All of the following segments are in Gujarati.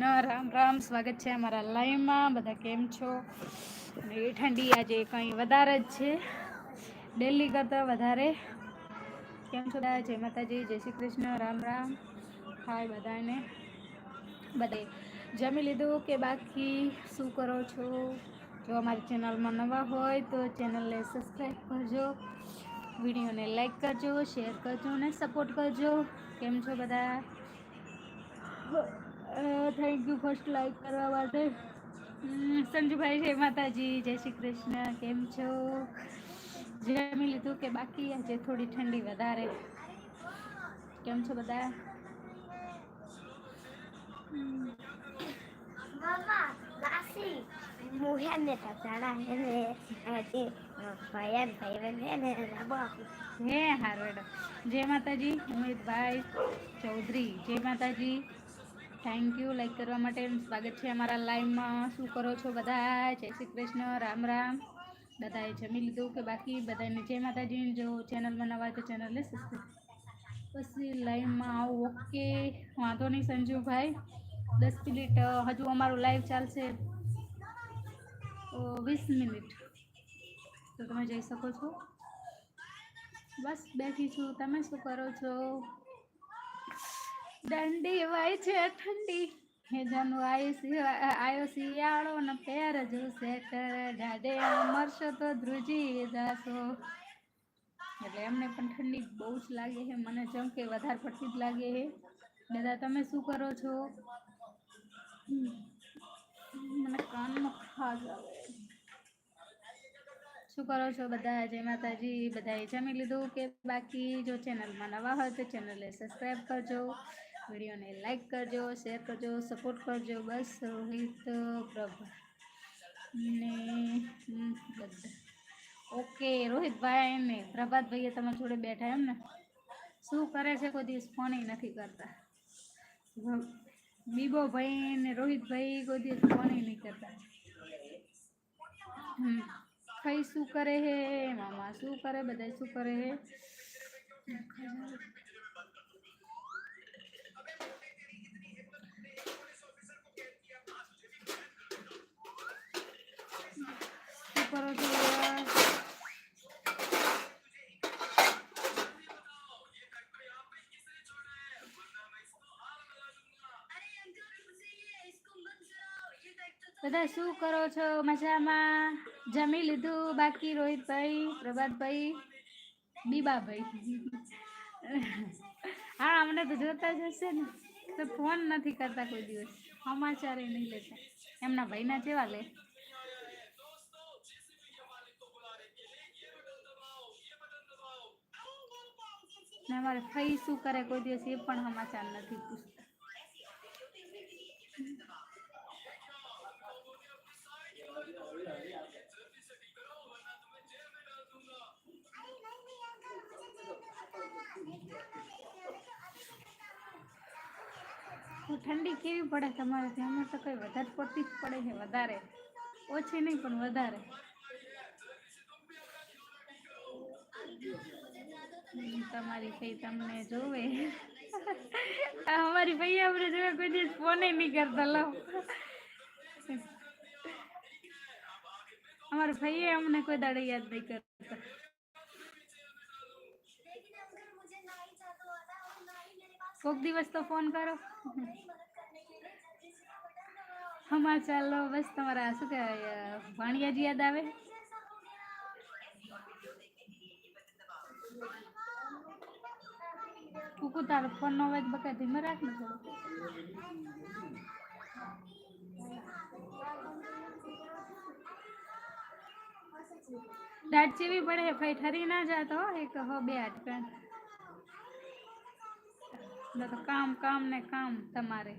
કૃષ્ણ, રામ રામ. સ્વાગત છે અમારા લાઈવમાં. બધા કેમ છો? અને એ ઠંડી આજે કંઈ વધારે જ છે. દિલ્હી કરતાં વધારે. કેમ છો જય માતાજી, જય શ્રી કૃષ્ણ. રામ રામ. હાય બધાને. બધે જમી લીધું કે બાકી? શું કરો છો? જો અમારી ચેનલમાં નવા હોય તો ચેનલને સબસ્ક્રાઈબ કરજો. વિડીયોને લાઈક કરજો, શેર કરજો અને સપોર્ટ કરજો. કેમ છો બધા? થેન્ક યુ ફર્સ્ટ લાઈક કરવા માટે. સંજુભાઈ જય માતાજી, જય શ્રી કૃષ્ણ, કેમ છો? જમી લીધું કે બાકી? આજે થોડી ઠંડી વધારે. કેમ છો બધા? હે ને આજે ભયન ભયન હે ને હે હારું હેડો જય માતાજી, ઉમેદભાઈ ચૌધરી, જય માતાજી. થેન્ક યુ લાઈક કરવા માટે સ્વાગત છે અમારા લાઈવમાં શું કરો છો બધા જય શ્રી કૃષ્ણ, રામ રામ. બધાએ જમી લીધું કે બાકી? બધાને જય માતાજી. જો ચેનલમાં નવા તો ચેનલને પછી લાઈવમાં આવું. ઓકે વાંધો નહીં સંજુભાઈ. દસ મિનિટ હજુ અમારું લાઈવ ચાલશે. વીસ મિનિટ. તો તમે જઈ શકો છો. બસ બેઠી છું. તમે શું કરો છો? દંડી વાય છે, ઠંડી. હે જનુ આઈ આયો શિયાળો ને પેર જોશે કર મરશો તો ધ્રુજી જાશો. એટલે એમને પણ ઠંડી બહુ જ લાગે છે મને જેમ કે વધારે પડતી જ લાગે છે દાદા, તમે શું કરો છો? મને કાનમાં ખાસ આવે. શું કરો છો બધા? જય માતાજી. બધાએ જમી લીધું કે બાકી? જો ચેનલમાં નવા હોય તો ચેનલને સબસ્ક્રાઈબ કરજો. વિડીયોને લાઈક કરજો શેર કરજો સપોર્ટ કરજો બસ રોહિત પ્રભા. ને હમ, બધા. ઓકે રોહિતભાઈ ને પ્રભાતભાઈએ તમારા જોડે બેઠા એમ ને? શું કરે છે કોઈ દિવસ? ફોન નથી કરતા. બીબો ભાઈ ને રોહિતભાઈ કોઈ દિવસ ફોન નહીં કરતા. હમ ભાઈ શું કરે હે? મામા શું કરે? બધા શું કરે હે? કરો છો બધા શું કરો છો? મજામાં? જમી લીધું? બાકી રોહિતભાઈ, પ્રભાતભાઈ, બીબાભાઈ. હા, અમને તો જોતા જ હશે ને. તો ફોન નથી કરતા કોઈ દિવસ. સમાચાર નહીં લેતા. એમના ભાઈના જેવા લે. ને અમારે ફઈ શું કરે કોઈ દિવસ એ પણ સમાચાર નથી પૂછતા. ઠંડી કેવી પડે તમારે ત્યાં તો કઈ વધારે પડતી જ પડે છે, વધારે. ઓછી નહીં, પણ વધારે. તમારી ભાઈ તમને જોવે? અમારી ભાઈ આપણે જોવે, કોઈ દિવસ ફોને નહીં કરતા, લો. અમારા ભાઈએ અમને કોઈ દાડે યાદ નહીં કરતા. કોક દિવસ તો ફોન કરો. હમણાં ચાલો, બસ તમારા, શું કહેવાય ભાણિયાજી યાદ આવે? કુકુ તારો ફોન નો અવાજ બકા ધીમે રાખ ને થોડો દાંત ચેવી પડે છે ભાઈ ઠરી ના જાતો હો એક હો બે હાટકણ ન તો કામ કામ ને કામ તમારે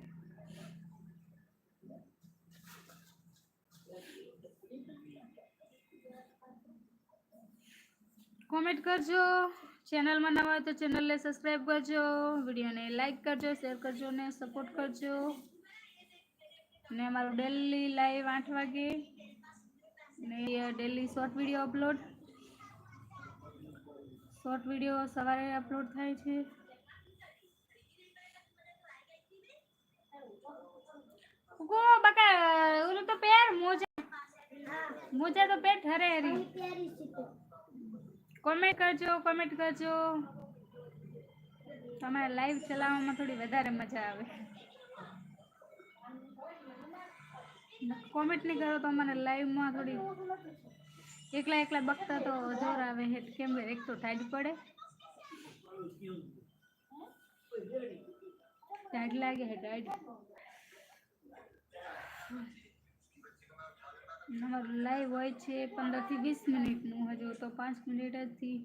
કોમેન્ટ કરજો ચેનલમાં નવા હોય તો ચેનલને સબસ્ક્રાઈબ કરજો, વિડીયોને લાઈક કરજો, શેર કરજો ને સપોર્ટ કરજો. ને અમારું ડેલી લાઈવ આઠ વાગે. ને daily short video upload. Short video સવારે અપલોડ થાય છે. ગો બકા, ઓલું તો પેર મોજા. મોજા તો પેટ હરે હરી. કોમેન્ટ કરજો કોમેન્ટ કરજો. તમારે લાઈવ ચલાવવામાં થોડી વધારે મજા આવે. કોમેન્ટ નહીં કરો તો મને લાઈવમાં થોડી એકલા એકલા બકતા તો જોર આવે છે. કેમ એક તો ટાઈટ પડે. ટાઈટ લાગે છે, ટાઈટ. અમારું લાઈવ હોય છે પંદરથી વીસ મિનિટનું. હજુ તો પાંચ મિનિટ જ થી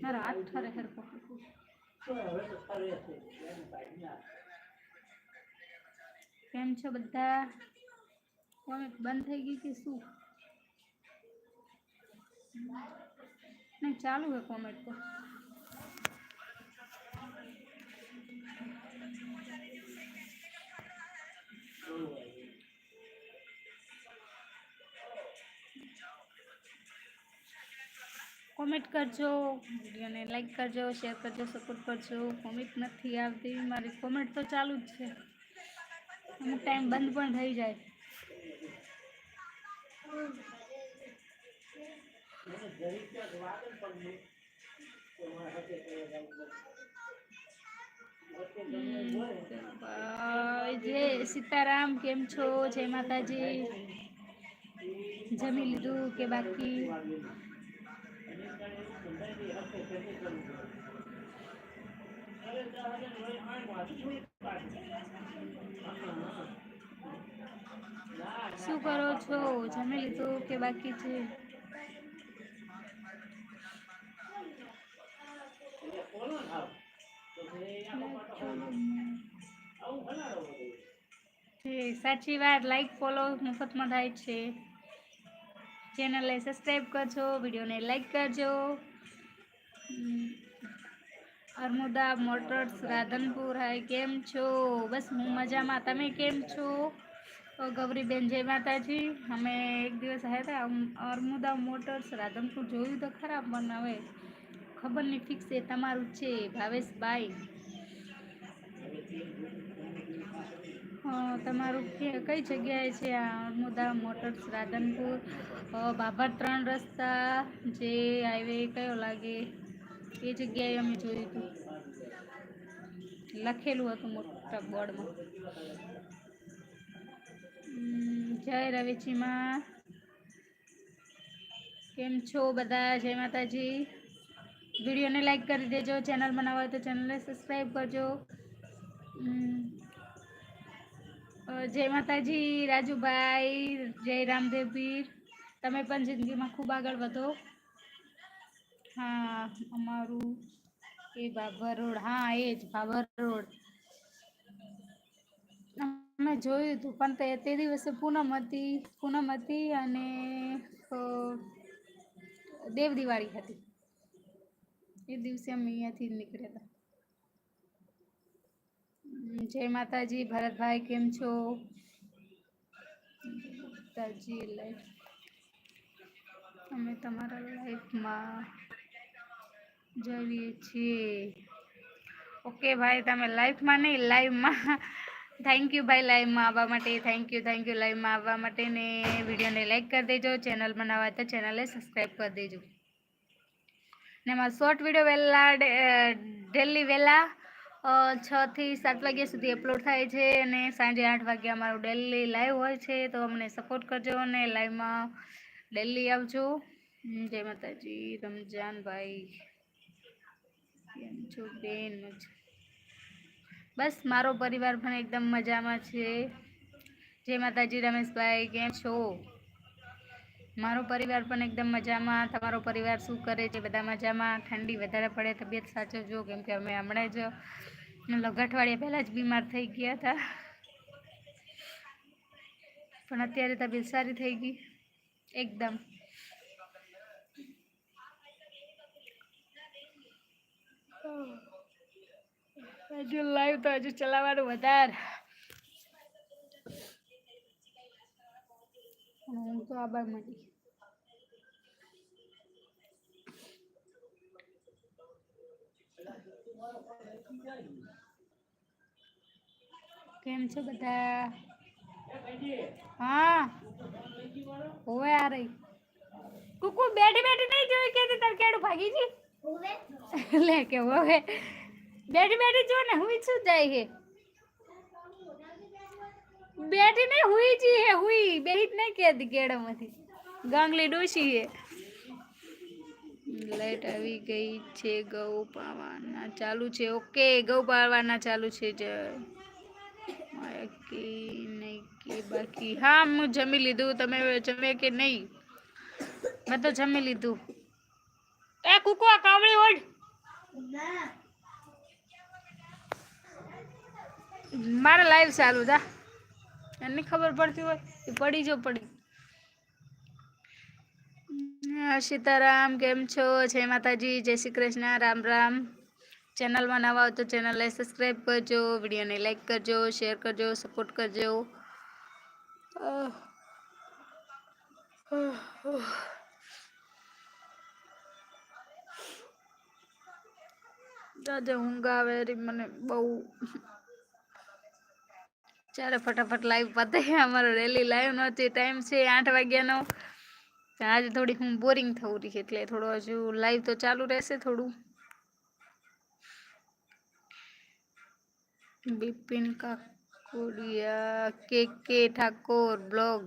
મારા હાથ ઠરે હેર કેમ છો બધા? કોમેન્ટ બંધ થઈ ગઈ કે શું? નહીં, ચાલુ હે કોમેન્ટ તો. કોમેન્ટ કરજો વિડીયોને લાઈક કરજો શેર કરજો સપોર્ટ કરજો. કોમેન્ટ નથી આવતી મારી કોમેન્ટ તો ચાલુ જ છે. અમુક ટાઈમ બંધ પણ થઈ જાય. જે સીતારામ કેમ છો? જય માતાજી. જમી લીધું કે બાકી? શું કરો છો? જમી લીધું કે બાકી છે? સાચી વાત. લાઈક ફોલો મફતમાં થાય છે. ચેનલને સબસ્ક્રાઈબ કરજો વિડીયોને લાઈક કરજો. અર્મુદા, મોટર્સ, રાધનપુર, હાય, કેમ છો? બસ હું મજામાં. તમે કેમ છો? ગૌરીબેન, જય માતાજી. અમે એક દિવસ આવ્યા હતા અર્મુદા, મોટર્સ, રાધનપુર જોયું તો ખરા, પણ હવે ખબર નહીં ફિક્સ એ તમારું છે, ભાવેશભાઈ. તમારું કઈ જગ્યાએ છે આ અર્મુદા, મોટર્સ, રાધનપુર? બાબર ત્રણ રસ્તા, જે હાઈવે કયો લાગે? એ જગ્યાએ અમે જોયું હતું. લખેલું હતું મોટા બોર્ડમાં. જય રવેચીમાં. કેમ છો બધા? જય માતાજી. વિડીયોને લાઈક કરી દેજો. ચેનલ બનાવવા હોય તો ચેનલને સબસ્ક્રાઈબ કરજો. જય માતાજી, રાજુભાઈ, જય રામદેવપીર તમે પણ જિંદગીમાં ખૂબ આગળ વધો. હા, અમારું એ બાબર રોડ હા એ જ બાબર રોડ અમે જોયું હતું, પણ તે દિવસે પૂનમ હતી પૂનમ હતી અને દેવ દિવાળી હતી. એ દિવસે અમે અહીંયાથી નીકળ્યા હતા. જય માતાજી, ભરતભાઈ, કેમ છો? માતાજી લાઈફ અમે તમારા લાઈફમાં જોઈએ છીએ. ઓકે ભાઈ, તમે લાઈફમાં નહીં લાઈવમાં થેન્ક યુ ભાઈ લાઈવમાં આવવા માટે. થેન્ક યુ થેન્ક યુ લાઈવમાં આવવા માટે ને વિડીયોને લાઈક કરી દેજો. ચેનલ બનાવવા તો ચેનલને સબસ્ક્રાઈબ કરી દેજો. ને મારા શોર્ટ વીડિયો વહેલા ડેલી વહેલા છ થી સાત વાગ્યા સુધી અપલોડ થાય છે અને સાંજે આઠ વાગ્યા અમારું ડેલી લાઈવ હોય છે. તો અમને સપોર્ટ કરજો અને લાઈવમાં ડેલી આવજો. જય માતાજી, રમજાન ભાઈ. છો, બેન બસ, મારો પરિવાર પણ એકદમ મજામાં છે. જય માતાજી, રમેશભાઈ, કેમ છો? મારો પરિવાર પણ એકદમ મજામાં. તમારો પરિવાર શું કરે છે? બધા મજામાં? ઠંડી વધારે પડે, તબિયત સાચવજો કેમ કે અમે હમણાં જ લગાઠવાડિયા પહેલાં જ બીમાર થઈ ગયા હતા. પણ અત્યારે તબિયત સારી થઈ ગઈ. એકદમ. હજુ લાઈવ તો હજુ ચલાવવાનું વધારે. હું તો આભાર મળી કેમ છો બધા? હા. હોવે આ રહી. કુકુ બેઠી બેઠી નહીં જોઈ કે તાર કેડું ભાગી હુવે લે કે હવે બેઠી બેઠી જો ને હુઈ શું જાય હે? બેઠી નહીં હુઈ જી હે હુઈ બેહીત નહીં કેતી કેડામાંથી ગાંગલી ડોશી હે. લાઈટ આવી ગઈ છે, ગૌ પાવાના ચાલુ છે. ઓકે, ગૌ પાવાના ચાલુ છે જ. બાકી નહીં કે બાકી. હા, હું જમી લીધું. તમે જમે કે નહીં? મેં તો જમી લીધું. એ કુકુ કાવળી ઓઢ મારે લાઈવ ચાલુ જા એની ખબર પડતી હોય એ પડી જો પડી. સીતારામ કેમ છો? જય માતાજી જય શ્રી કૃષ્ણ રામ રામ. ચેનલમાં નવા હો તો ચેનલને સબસ્ક્રાઈબ કરજો વિડીયોને લાઈક કરજો શેર કરજો સપોર્ટ કરજો. ઓહ આહ, આજે ઊંઘ આવે રી મને બહુ ચાલે ફટાફટ લાઈવ પતે અમારો રેલી લાઈવ નહોતી ટાઈમ છે આઠ વાગ્યાનો તો આજે થોડી હું બોરિંગ થવું રહી એટલે થોડું હજુ લાઈવ તો ચાલુ રહેશે થોડું બિપિન કાકોડિયા કે કે ઠાકોર બ્લોગ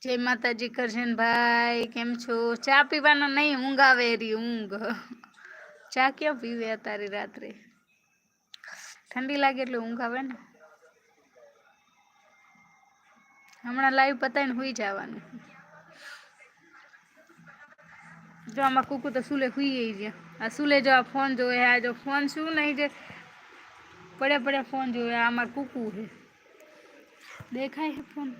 જય માતાજી કરશનભાઈ કેમ છો ચા પીવાનો નહીં ઊંઘ આવે રી ઊંઘ ચા ક્યાં પીવે અત્યારે રાત્રે ઠંડી લાગે એટલે ઊંઘ આવે ને હમણાં લાઈવ પતાવીને હુઈ જવાનું જો આમાં કુકુ તો સુલે હુઈ ગયા આ સુલે જો આ ફોન જોવે આ જો ફોન શું નહીં જે પડ્યા પડ્યા ફોન જોવે આમાં કુકુ છે દેખાય છે ફોન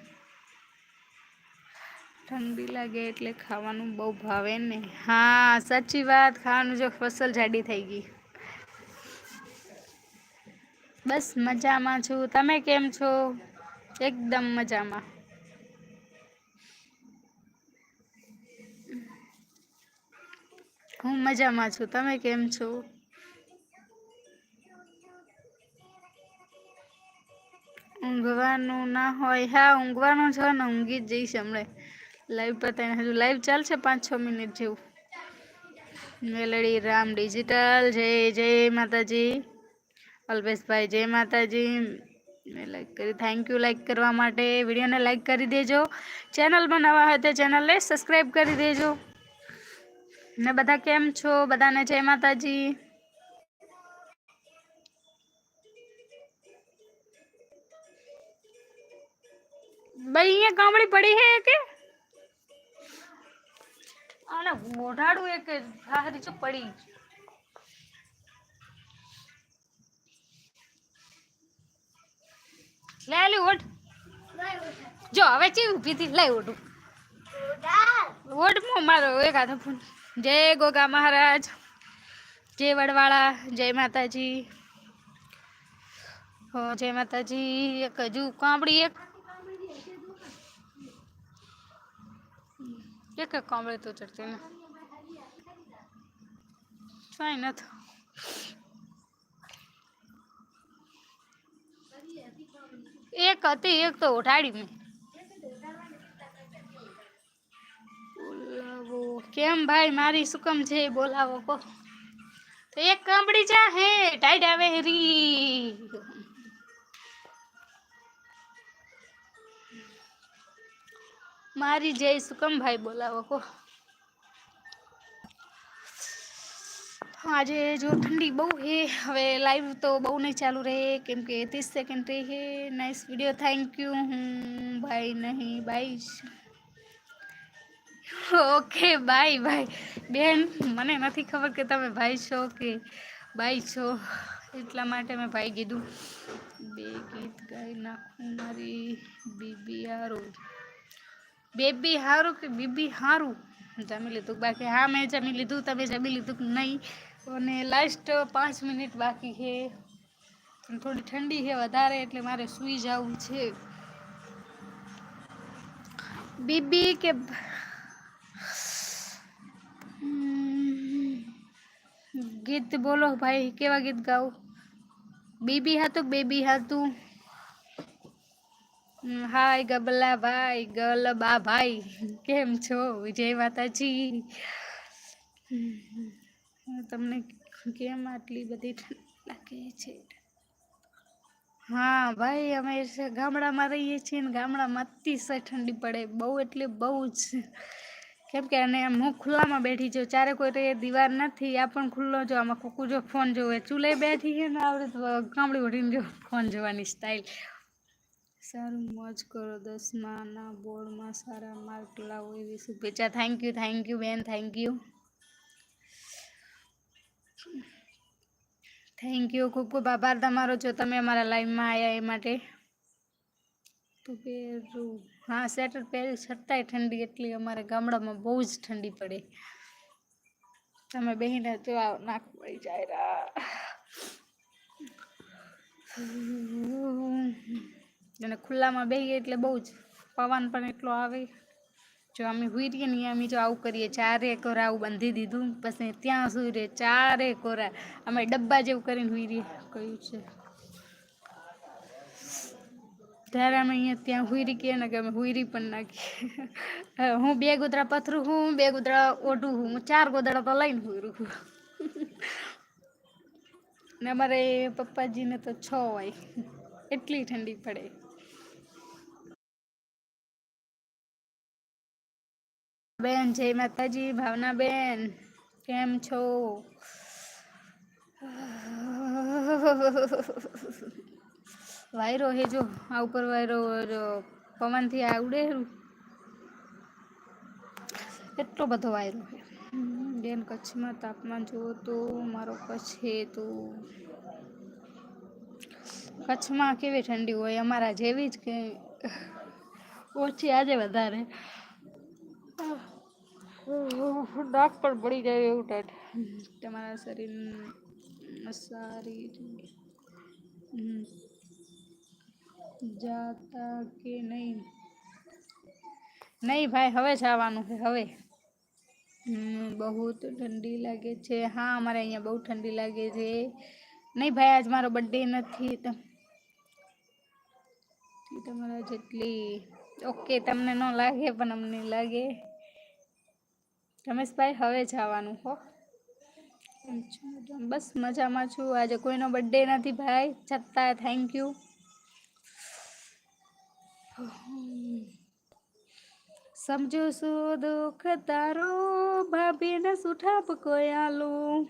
ઠંડી લાગે એટલે ખાવાનું બહુ ભાવે ને. હા, સાચી વાત, ખાવાનું જો ફસલ જાડી થઈ ગઈ. બસ મજામાં છું. તમે કેમ છો? એકદમ મજામાં. હું મજામાં છું. તમે કેમ છો? ઊંઘવાનું ના હોય. હા, ઊંઘવાનું છે ને, ઊંઘી જ જઈશ હમણાં. લાઈવ પતાવીને હજુ લાઈવ ચાલશે પાંચ છ મિનિટ જેવું. મેલડી રામ ડિજિટલ જય જય માતાજી. અલ્પેશભાઈ, જય માતાજી. મેં લાઈક કરી થેન્ક યુ લાઈક કરવા માટે વિડીયોને લાઈક કરી દેજો. ચેનલમાં નવા હોય તો ચેનલને સબસ્ક્રાઈબ કરી દેજો. ને બધા કેમ છો? બધાને જય માતાજી. ભાઈ, અહીંયા કામડી પડી હે કે? મોઢાડું એક હારી છે, પડી લે લે ઓઢ જો, હવે ચી ઊભી થી લઈ ઓઢું ઉડાલ ઓઢમો મારો એક હાથે ફોન. જય ગોગા મહારાજ, જય વડવાળા, જય માતાજી. જય માતાજી, એક હજુ કાંબડી એક. એક એક કાંબળી તો ચડતી ને કાંઈ નથી એક હતી એક તો ઉઠાડી મેં બોલાવો કેમ ભાઈ મારી શું કામ છે એ બોલાવો કો તો એક કાંબડી ચા હે ટાઈડ આવે રી મારી જય શું કામ ભાઈ બોલાવો કો આજે જો ઠંડી બહુ હે હવે લાઈવ તો બહુ નહીં ચાલુ રહે, કેમ કે ત્રીસ સેકન્ડ રહે. હે નાઇસ વીડિયો થેન્ક યુ હું ભાઈ નહીં, ભાઈ ઓકે બાય બાય બેન, મને નથી ખબર કે તમે ભાઈ છો કે બાઈ છો. એટલા માટે મેં ભાઈ કીધું. બે ગીત ગાઈ નાખું મારી બીબી હારું બેબી હારું કે બીબી હારું? જમી લીધું. બાકી હા, મેં જમી લીધું, તમે જમી લીધું કે નહીં? અને લાસ્ટ પાંચ મિનિટ બાકી છે. થોડી ઠંડી છે વધારે, એટલે મારે સૂઈ જવું છે. બીબી કે ગીત બોલો ભાઈ, કેવા ગીત ગાવું? બીબી હતું બેબી હતું? હાય ગબલા ભાઈ ગલબા ભાઈ કેમ છો? જય માતાજી. તમને કેમ આટલી બધી લાગે છે? હા, ભાઈ, અમે ગામડામાં રહીએ છીએ ને ગામડામાં અતિશય ઠંડી પડે, બહુ એટલે બહુ જ. કેમ કે અને હું ખુલ્લામાં બેઠી છું ચારે કોઈ દીવાર નથી, આ પણ ખુલ્લો જો, આમાં કુકુ જો ફોન જોવે. ચૂલે બેઠી છે ને, આવડે ગામડી ઓઢીને જો ફોન જોવાની સ્ટાઇલ સારું મોજ કરો દસમાના બોર્ડમાં સારા માર્ક લાવો એવી શુભેચ્છા. થેન્ક યુ થેન્ક યુ બેન થેન્ક યુ થેન્ક યુ ખૂબ ખૂબ આભાર તમારો જો તમે અમારા લાઈવમાં આવ્યા એ માટે. તો પહેરું હા સ્વેટર પહેર્યું છતાંય ઠંડી એટલી અમારે ગામડામાં બહુ જ ઠંડી પડે. તમે બહેને તો નાક પડી જાય રા. અને ખુલ્લામાં બેહીએ એટલે બહુ જ પવન પણ એટલો આવે. જો અમે હુઈ રહીએ ને અમે જો આવું કરીએ, ચારે કોરા આવું બાંધી દીધું. પછી ત્યાં સુઈ રહે ચારે કોરા અમે ડબ્બા જેવું કરીને હુઈ રહીએ. કયું છે? ત્યારે અમે અહીંયા ત્યાં હુઈરી કહીએ ને કે અમે હુઈરી પણ નાખીએ હું બે ગોદડા પથરું હું, બે ગોદડા ઓઢું હું ચાર ગોદડા તો લઈને હુઈરું છું ને અમારે પપ્પાજીને તો છ હોય. એટલી ઠંડી પડે. બેન, જય માતાજી, ભાવના બેન, કેમ છો? વાયરો હે જો, આ ઉપર વાયરો પવનથી આ ઉડે એટલો બધો વાયરો છે બેન, કચ્છમાં તાપમાન જુઓ તો, મારો કચ્છ હે તો, કચ્છમાં કેવી ઠંડી હોય? અમારા જેવી જ કે, ઓછી આજે વધારે. ડાક પણ પડી જાય એવું ટાઈટ તમારા શરીર સારી. જાતા કે નહીં? નહીં ભાઈ, હવે જવાનું છે, હવે. બહુ ઠંડી લાગે છે. હા, અમારે અહીંયા બહુ ઠંડી લાગે છે. નહીં ભાઈ, આજ મારો બર્થડે નથી. તમારા જેટલી ઓકે, તમને ન લાગે, પણ અમને લાગે. રમેશભાઈ, હવે જવાનું હો. બસ મજામાં છું. આજે કોઈનો બર્થડે નથી ભાઈ, છતાં થેન્ક યુ સમજો શું દુઃખ તારો? ભાભીને સુઠાપ કોયાલું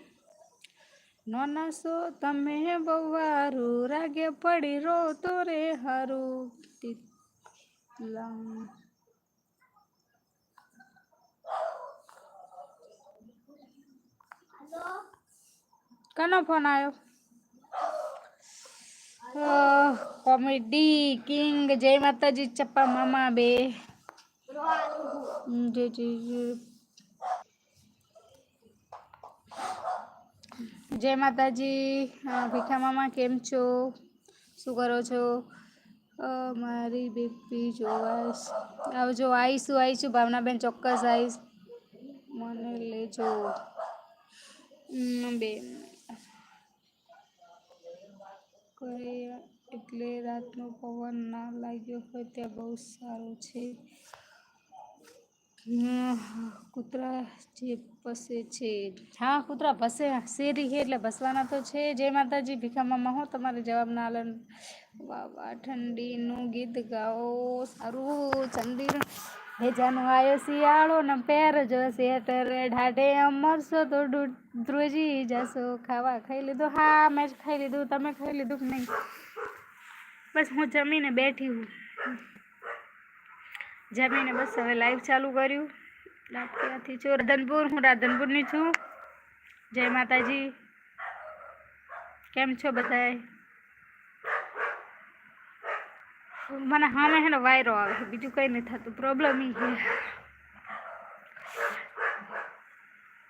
નો નાસો, તમે બવારું રાગે પડી રો તો રે હારું. કનો ફોન આવ્યો કોમેડી કિંગ જય માતાજી ચપ્પા મામા બે. જય માતાજી ભીખા મામા કેમ છો? શું કરો છો? મારી બેબી જોવાશ આવજો આવીશું આવીશું ભાવનાબેન ચોક્કસ આવીશ મને લેજો. હમ, બેન એટલે રાતનો પવન ના લાગ્યો હોય ત્યાં બહુ સારું છે. કૂતરા જે પસે છે. હા, કૂતરા ભસે શેરી છે એટલે ભસવાના તો છે જય માતાજી ભીખામાં હો, તમારે જવાબ ના આલે. વાહ વાહ, ઠંડીનું ગીત ગાઓ. સારું, ચંદીર. ભેજાનું આયો શિયાળો ને પેર જો સેટર ઢાઢે અમરશો તો ધ્રુજી જશો. ખાવા ખાઈ લીધું? હા, મેં જ ખાઈ લીધું. તમે ખાઈ લીધું કે નહીં? બસ હું જમીને બેઠી હું. જમીને બસ હવે લાઈવ ચાલુ કર્યું. લાઈવ છું. રાધનપુર. હું રાધનપુરની છું. જય માતાજી. કેમ છો બધાય? મને હામે હે ને વાયરો આવે છે બીજું કંઈ નથી થતું પ્રોબ્લેમ ઈ છે.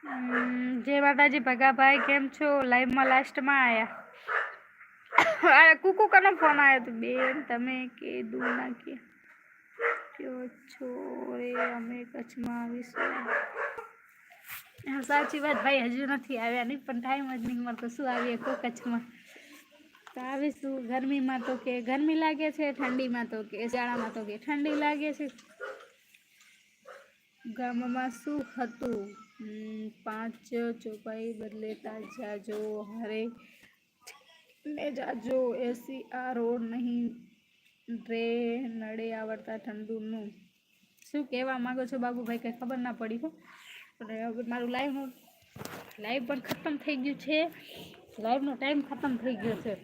હમ, જય માતાજી ભગાભાઈ કેમ છો? લાઈવમાં લાસ્ટમાં આયા. અરે કુકુ કનો ફોન આવ્યો તો બેન તમે કીધું ના કે કયો છો? રે અમે કચ્છમાં આવીશું. હા, સાચી વાત ભાઈ હજુ નથી આવ્યા નહીં પણ ટાઈમ જ નહીં મળતો. શું આવીએ કો કચ્છમાં? તો આવીશું. ગરમીમાં તો કે, ગરમી લાગે છે, ઠંડીમાં તો કે, શિયાળામાં તો કે, ઠંડી લાગે છે. ગામમાં શું હતું? પાંચ ચોપાઈ બદલે જાજો, હરે ને જાજો, એસી આ રોડ નહીં રે નડે આવડતા ઠંડુનું. શું કહેવા માગો છો બાબુભાઈ? કંઈ ખબર ના પડી હો. અને મારું લાઈવ લાઈવ પણ ખતમ થઈ ગયું છે. લાઈવનો ટાઈમ ખતમ થઈ ગયો છે.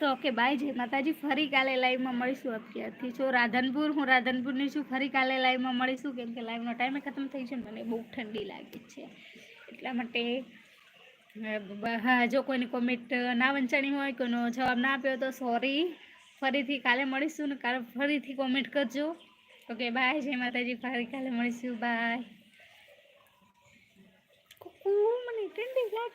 તો ઓકે બાય જય માતાજી. ફરી કાલે લાઈવમાં મળીશું અત્યારથી. છો રાધનપુર, હું રાધનપુરની છું, ફરી કાલે લાઈવમાં મળીશું. કેમ કે લાઈવનો ટાઈમે ખતમ થઈ છે મને બહુ ઠંડી લાગે છે. એટલા માટે, હા, જો કોઈની કોમેન્ટ ના વંચાણી હોય, કોઈનો જવાબ ના આપ્યો તો સોરી ફરીથી કાલે મળીશું ને, કાલે ફરીથી કોમેન્ટ કરજો. ઓકે બાય જય માતાજી. ફરી કાલે મળીશું. બાય મને ઠંડી લાગે.